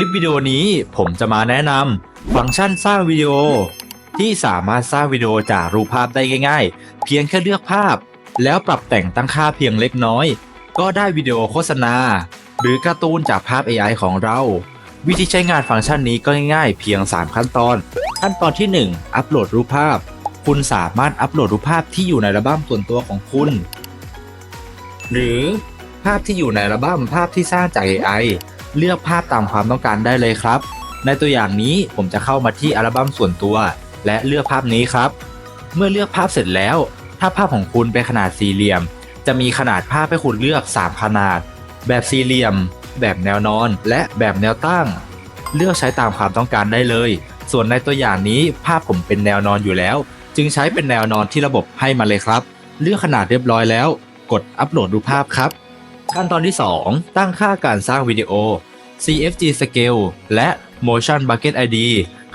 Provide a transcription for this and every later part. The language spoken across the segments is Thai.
ลิปวิดีโอนี้ผมจะมาแนะนำฟังก์ชันสร้างวิดีโอ ที่สามารถสร้างวิดีโอจากรูปภาพได้ง่าย ๆ เพียงแค่เลือกภาพ แล้วปรับแต่งตั้งค่าเพียงเล็กน้อย ก็ได้วิดีโอโฆษณา หรือการ์ตูนจากภาพ AI ของเรา วิธีใช้งานฟังก์ชันนี้ก็ง่ายๆ เพียง 3 ขั้นตอน ขั้นตอนที่ 1 อัปโหลดรูปภาพ คุณสามารถอัปโหลดรูปภาพที่อยู่ในอัลบั้มส่วนตัวของคุณ หรือภาพที่อยู่ในอัลบั้มภาพที่สร้างจาก AI เลือกภาพตามความต้องการได้เลยครับ ในตัวอย่างนี้ผมจะเข้ามาที่อัลบั้มส่วนตัว และเลือกภาพนี้ครับ เมื่อเลือกภาพเสร็จแล้ว ถ้าภาพของคุณเป็นขนาดสี่เหลี่ยม จะมีขนาดภาพให้คุณเลือก 3 ขนาด แบบสี่เหลี่ยม แบบแนวนอน และแบบแนวตั้ง เลือกใช้ตามความต้องการได้เลย ส่วนในตัวอย่างนี้ภาพผมเป็นแนวนอนอยู่แล้ว จึงใช้เป็นแนวนอนที่ระบบให้มาเลยครับ เลือกขนาดเรียบร้อยแล้ว กดอัปโหลดรูปภาพครับขั้นตอนที่ 2 ตั้งค่าการสร้างวิดีโอ CFG Scale และ Motion Bucket ID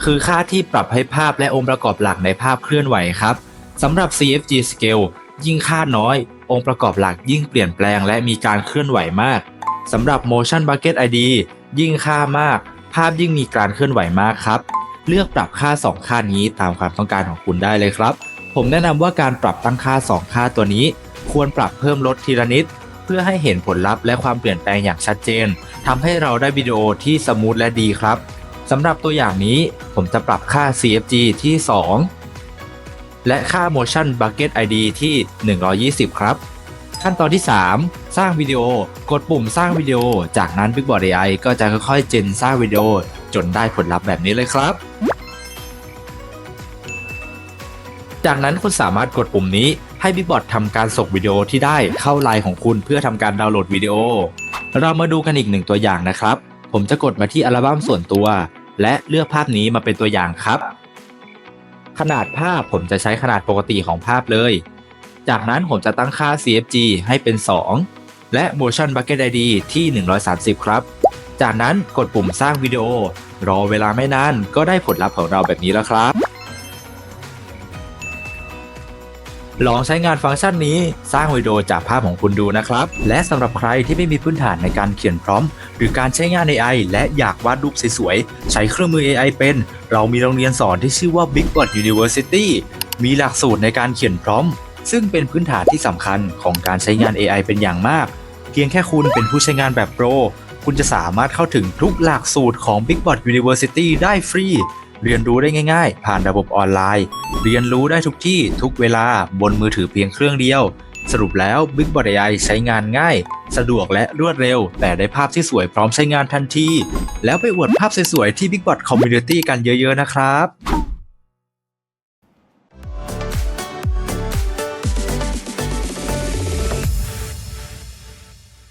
คือค่าที่ปรับให้ภาพและองค์ประกอบหลักในภาพเคลื่อนไหวครับสำหรับ CFG Scale ยิ่งค่าน้อย องค์ประกอบหลักยิ่งเปลี่ยนแปลงและมีการเคลื่อนไหวมากสำหรับ Motion Bucket ID ยิ่งค่ามาก ภาพยิ่งมีการเคลื่อนไหวมากครับ เลือกปรับค่า 2 ค่านี้ตามความต้องการของคุณได้เลยครับ ผมแนะนำว่าการปรับตั้งค่า 2 ค่าตัวนี้ ควรปรับเพิ่มลดทีละนิด เพื่อให้เห็นผลลัพธ์และความเปลี่ยนแปลงอย่างชัดเจนทำให้เราได้วิดีโอที่สมูทและดีครับสำหรับตัวอย่างนี้ผมจะปรับค่า CFG ที่ 2 และค่า Motion Bucket ID ที่ 120 ครับ ขั้นตอนที่ 3 สร้างวิดีโอกดปุ่มสร้างวิดีโอ จากนั้น Bigboard AI ก็จะค่อยๆ เจนสร้างวิดีโอจนได้ผลลัพธ์แบบนี้เลยครับ จากนั้นคุณสามารถกดปุ่มนี้ ให้ Bigbot ทำการส่งวิดีโอที่ได้เข้าไลน์ของคุณเพื่อทำการดาวน์โหลดวิดีโอ เรามาดูกันอีกหนึ่งตัวอย่างนะครับ ผมจะกดมาที่อัลบั้มส่วนตัว และเลือกภาพนี้มาเป็นตัวอย่างครับ ขนาดภาพผมจะใช้ขนาดปกติของภาพเลย จากนั้นผมจะตั้งค่า CFG ให้เป็น 2 และ Motion Bucket ID ที่ 130 ครับ จากนั้นกดปุ่มสร้างวิดีโอ รอเวลาไม่นานก็ได้ผลลัพธ์ของเราแบบนี้แล้วครับ ลองใช้งานฟังก์ชันนี้สร้างวิดีโอจากภาพของคุณดูนะครับ และสำหรับใครที่ไม่มีพื้นฐานในการเขียนพร้อม หรือการใช้งาน AI และอยากวาดรูปสวยๆ ใช้เครื่องมือ AI เป็น เรามีโรงเรียนสอนที่ชื่อว่า Bigbot University มีหลักสูตรในการเขียนพร้อม ซึ่งเป็นพื้นฐานที่สำคัญของการใช้งาน AI เป็นอย่างมาก เพียงแค่คุณเป็นผู้ใช้งานแบบโปรคุณจะสามารถเข้าถึงทุกหลักสูตรของ Bigbot University ได้ฟรี เรียนรู้ได้ง่าย ๆ ผ่านระบบออนไลน์ เรียนรู้ได้ทุกที่ทุกเวลาบนมือถือเพียงเครื่องเดียว สรุปแล้ว Big b o t AI ใช้งานง่าย สะดวกและรวดเร็ว แต่ได้ภาพที่สวยพร้อมใช้งานทันที แล้วไปอวดภาพสวยๆที่ Big b o t Community กันเยอะๆนะครับ